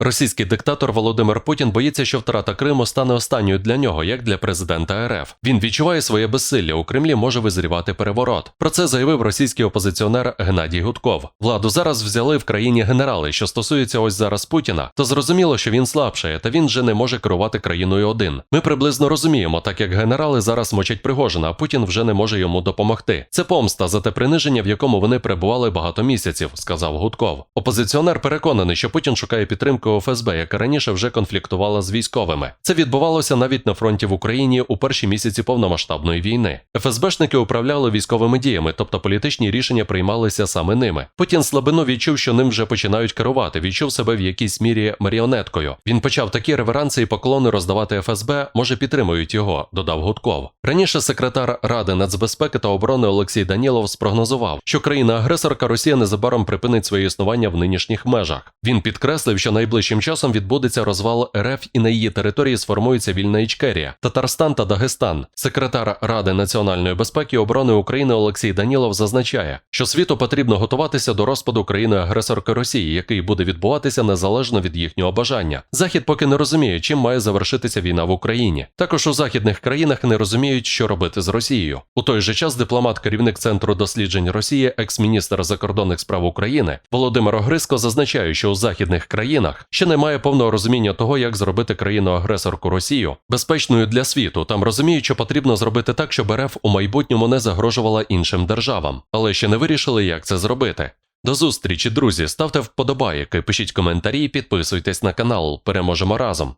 Російський диктатор Володимир Путін боїться, що втрата Криму стане останньою для нього, як для президента РФ. Він відчуває своє безсилля. У Кремлі може визрівати переворот. Про це заявив російський опозиціонер Геннадій Гудков. Владу зараз взяли в країні генерали. Що стосується ось зараз Путіна, то зрозуміло, що він слабшає, та він вже не може керувати країною один. Ми приблизно розуміємо, так як генерали зараз мочать Пригожина, а Путін вже не може йому допомогти. Це помста за те приниження, в якому вони перебували багато місяців, сказав Гудков. Опозиціонер переконаний, що Путін шукає підтримки у ФСБ, яка раніше вже конфліктувала з військовими. Це відбувалося навіть на фронті в Україні у перші місяці повномасштабної війни. ФСБшники управляли військовими діями, тобто політичні рішення приймалися саме ними. Путін слабину відчув, що ним вже починають керувати. Відчув себе в якійсь мірі маріонеткою. Він почав такі реверанси і поклони роздавати ФСБ. Може підтримують його, додав Гудков. Раніше секретар Ради нацбезпеки та оборони Олексій Данілов спрогнозував, що країна-агресорка Росія незабаром припинить своє існування в нинішніх межах. Він підкреслив, що найближчим часом відбудеться розвал РФ і на її території сформується вільна Ічкерія, Татарстан та Дагестан. Секретар Ради національної безпеки і оборони України Олексій Данілов зазначає, що світу потрібно готуватися до розпаду країни-агресорки Росії, який буде відбуватися незалежно від їхнього бажання. Захід поки не розуміє, чим має завершитися війна в Україні. Також у західних країнах не розуміють, що робити з Росією. У той же час дипломат, керівник центру досліджень Росії, екс-міністр закордонних справ України Володимир Огриско зазначає, що у західних країнах ще немає повного розуміння того, як зробити країну-агресорку Росію безпечною для світу. Там розуміють, що потрібно зробити так, щоб РФ у майбутньому не загрожувала іншим державам, але ще не вирішили, як це зробити. До зустрічі, друзі. Ставте вподобайки, пишіть коментарі, підписуйтесь на канал. Переможемо разом.